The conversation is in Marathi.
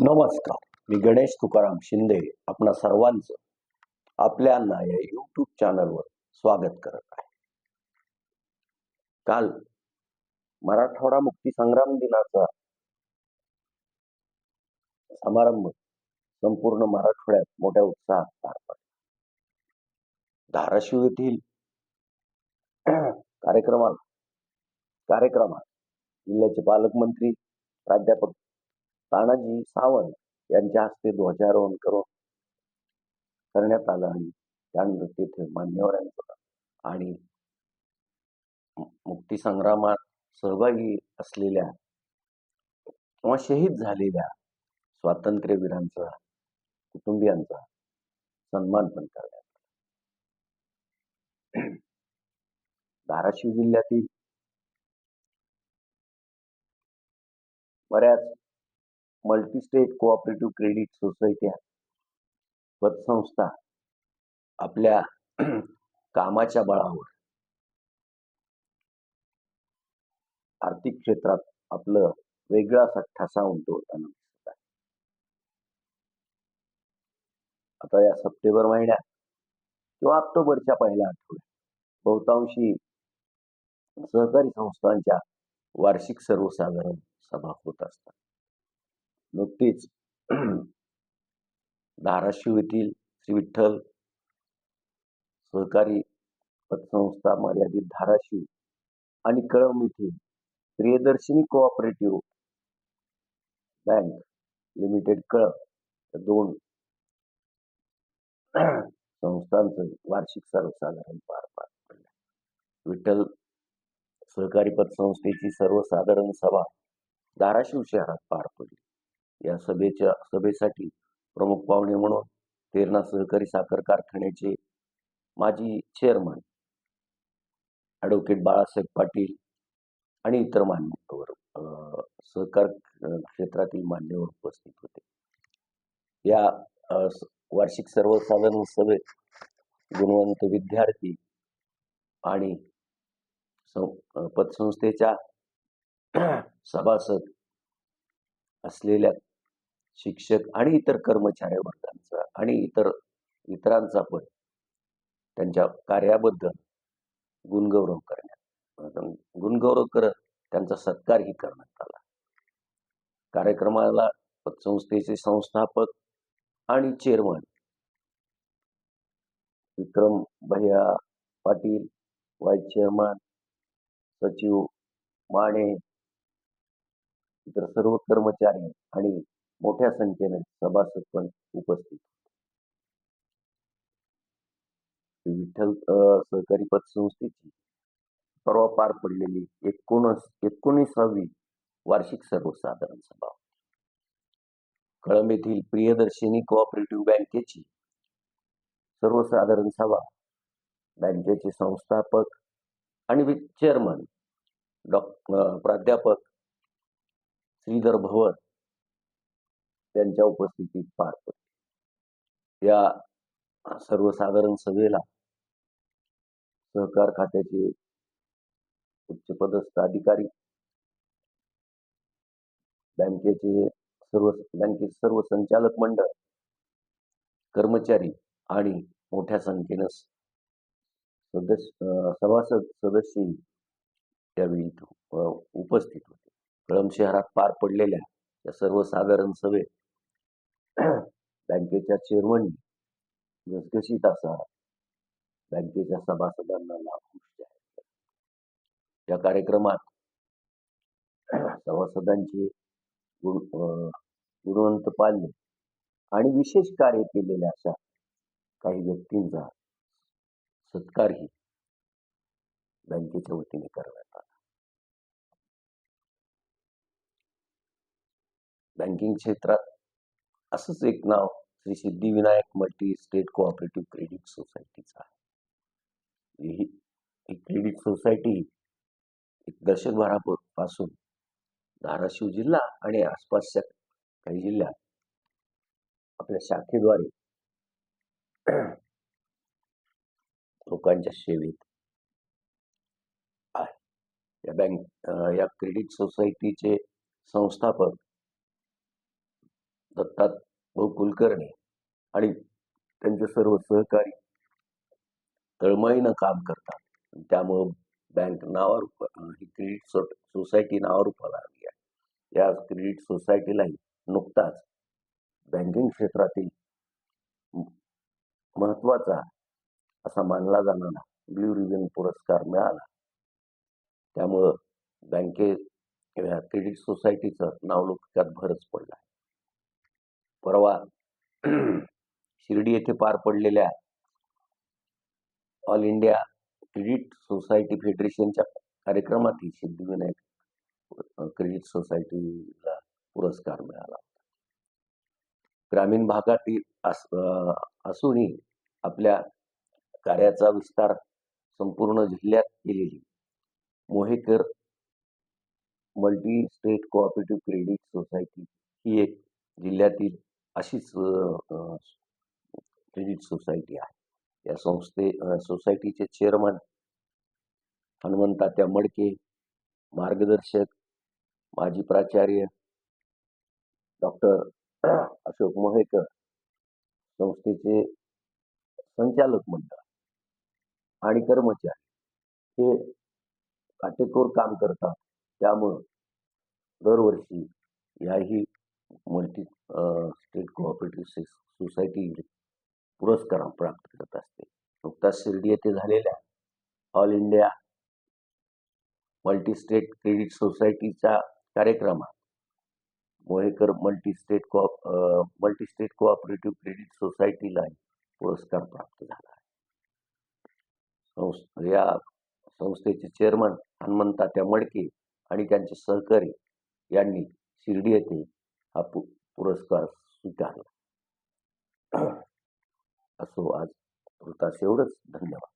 नमस्कार. मी गणेश तुकाराम शिंदे आपणा सर्वांचं आपल्या या युट्यूब चॅनलवर स्वागत करत आहे. काल मराठवाडा मुक्ती संग्राम दिनाचा समारंभ संपूर्ण मराठवाड्यात मोठ्या उत्साहात पार पडला. धाराशिव येथील कार्यक्रमाला कार्यक्रमात जिल्ह्याचे पालकमंत्री प्राध्यापक तानाजी सावंत यांच्या हस्ते ध्वजारोहण करून करण्यात आलं आणि त्यानंतर तेथे मान्यवरांचं आणि मुक्तीसंग्रामात सहभागी असलेल्या किंवा शहीद झालेल्या स्वातंत्र्यवीरांचा कुटुंबियांचा सन्मान पण करण्यात आला. धाराशिव जिल्ह्यातील बऱ्याच मल्टीस्टेट कोऑपरेटिव्ह क्रेडिट सोसायट्या पतसंस्था आपल्या कामाच्या बळावर. आर्थिक क्षेत्रात आपलं वेगळा असा ठसा उमटवताना दिसत आहे. आता या सप्टेंबर महिन्यात किंवा ऑक्टोबरच्या पहिल्या आठवड्यात बहुतांशी सहकारी संस्थांच्या वार्षिक सर्वसाधारण सभा होत असतात. नुकतीच धाराशिव येथील श्री विठ्ठल सहकारी पतसंस्था मर्यादित धाराशिव आणि कळंब येथील Priyadarshini cooperative bank limited Kalamb दोन संस्थांचं वार्षिक सर्वसाधारण पार पार पडलं. विठ्ठल सहकारी पतसंस्थेची सर्वसाधारण सभा धाराशिव शहरात पार पडली. या सभेच्या सभेसाठी प्रमुख पाहुणे म्हणून तेरणा सहकारी साखर कारखान्याचे माजी चेअरमन ॲडव्होकेट बाळासाहेब पाटील आणि इतर मान्यवर सहकार क्षेत्रातील मान्यवर उपस्थित होते. या वार्षिक सर्वसाधारण सभेत गुणवंत विद्यार्थी आणि सं- पतसंस्थेच्या सभासद असलेल्या शिक्षक आणि इतर कर्मचारी वर्गांचा आणि इतर इतरांचा पण त्यांच्या कार्याबद्दल गुणगौरव करण्यात गुणगौरव करत त्यांचा सत्कारही करण्यात आला. कार्यक्रमाला पतसंस्थेचे संस्थापक आणि चेअरमन विक्रम भैया पाटील वाईस चेअरमन सचिव माने इतर सर्व कर्मचारी आणि मोठ्या संख्येने सभासद पण उपस्थित विठ्ठल सहकारी पतसंस्थेची परवा पार पडलेली एकोणस एकोणीसावी वार्षिक सर्वसाधारण सभा कळंब येथील प्रियदर्शिनी कोऑपरेटिव्ह बँकेची सर्वसाधारण सभा बँकेचे संस्थापक आणि चेअरमन डॉ प्राध्यापक श्रीधर भवन त्यांच्या उपस्थितीत पार पडली. या सर्वसाधारण सभेला सहकार खात्याचे उच्चपदस्थ अधिकारी बँकेचे सर्व बँकेचे सर्व संचालक मंडळ कर्मचारी आणि मोठ्या संख्येनं सदस्य सभासद सदस्यही त्यावेळी उपस्थित होते. कळम शहरात पार पडलेल्या या सर्वसाधारण सभेत बँकेच्या चेअरमननी घसघशीत असा बँकेच्या सभासदांना लाभ जाहीर केला. या कार्यक्रमात सभासदांचे गुणवंत पाल्य आणि विशेष कार्य केलेल्या अशा काही व्यक्तींचा सत्कारही बँकेच्या वतीने करण्यात आला बँकिंग क्षेत्रात असंच एक नाव Shri Siddhivinayak multi state cooperative credit सोसायटीचं आहे. ही ही क्रेडिट सोसायटी एक दशकभरापासून धाराशिव जिल्हा आणि आसपासच्या काही जिल्ह्यात आपल्या शाखेद्वारे लोकांच्या सेवेत आहे. या बँक या क्रेडिट सोसायटीचे संस्थापक दत्तात भाऊ कुलकर्णी आणि त्यांचे सर्व सहकारी तळमळीनं काम करतात. त्यामुळं बँक नावारूप ही क्रेडिट सो सोसायटी नावारूपाला आली आहे. या क्रेडिट सोसायटीलाही नुकताच बँकिंग क्षेत्रातील महत्त्वाचा महत्त्वाचा असा मानला जाणारा ब्ल्यू रिबन पुरस्कार मिळाला. त्यामुळं बँके क्रेडिट सोसायटीचं नावलौकिकात भरच पडला आहे. परवा शिर्डी येथे पार पडलेल्या ऑल इंडिया क्रेडिट सोसायटी फेडरेशनच्या कार्यक्रमातही सिद्धिविनायक क्रेडिट सोसायटीला पुरस्कार मिळाला. ग्रामीण भागातील अस असूनही आपल्या कार्याचा विस्तार संपूर्ण जिल्ह्यात केलेली. Mohekar multi state cooperative credit society ही एक जिल्ह्यातील अशीच क्रेडिट सोसायटी आहे. या संस्थे सोसायटीचे चेअरमन हनुमंतात्या मडके मार्गदर्शक माजी प्राचार्य डॉक्टर अशोक मोहेकर संस्थेचे संचालक मंडळ आणि कर्मचारी हे काटेकोर काम करतात. त्यामुळं दरवर्षी याही मल्टी स्टेट कोऑपरेटिव्ह सोसायटी पुरस्कार प्राप्त करत असते. नुकताच शिर्डी येथे झालेल्या all India multi state credit सोसायटीच्या कार्यक्रमात मोहेकर मल्टी स्टेट को मल्टी स्टेट कोऑपरेटिव्ह क्रेडिट सोसायटीला पुरस्कार प्राप्त झाला आहे. संस या संस्थेचे चेअरमन हनुमंतात्या मडके आणि त्यांचे सहकारी यांनी शिर्डी येथे हा पु पुरस्कार स्वीकारला. असो आज तुर्तास एवढंच धन्यवाद.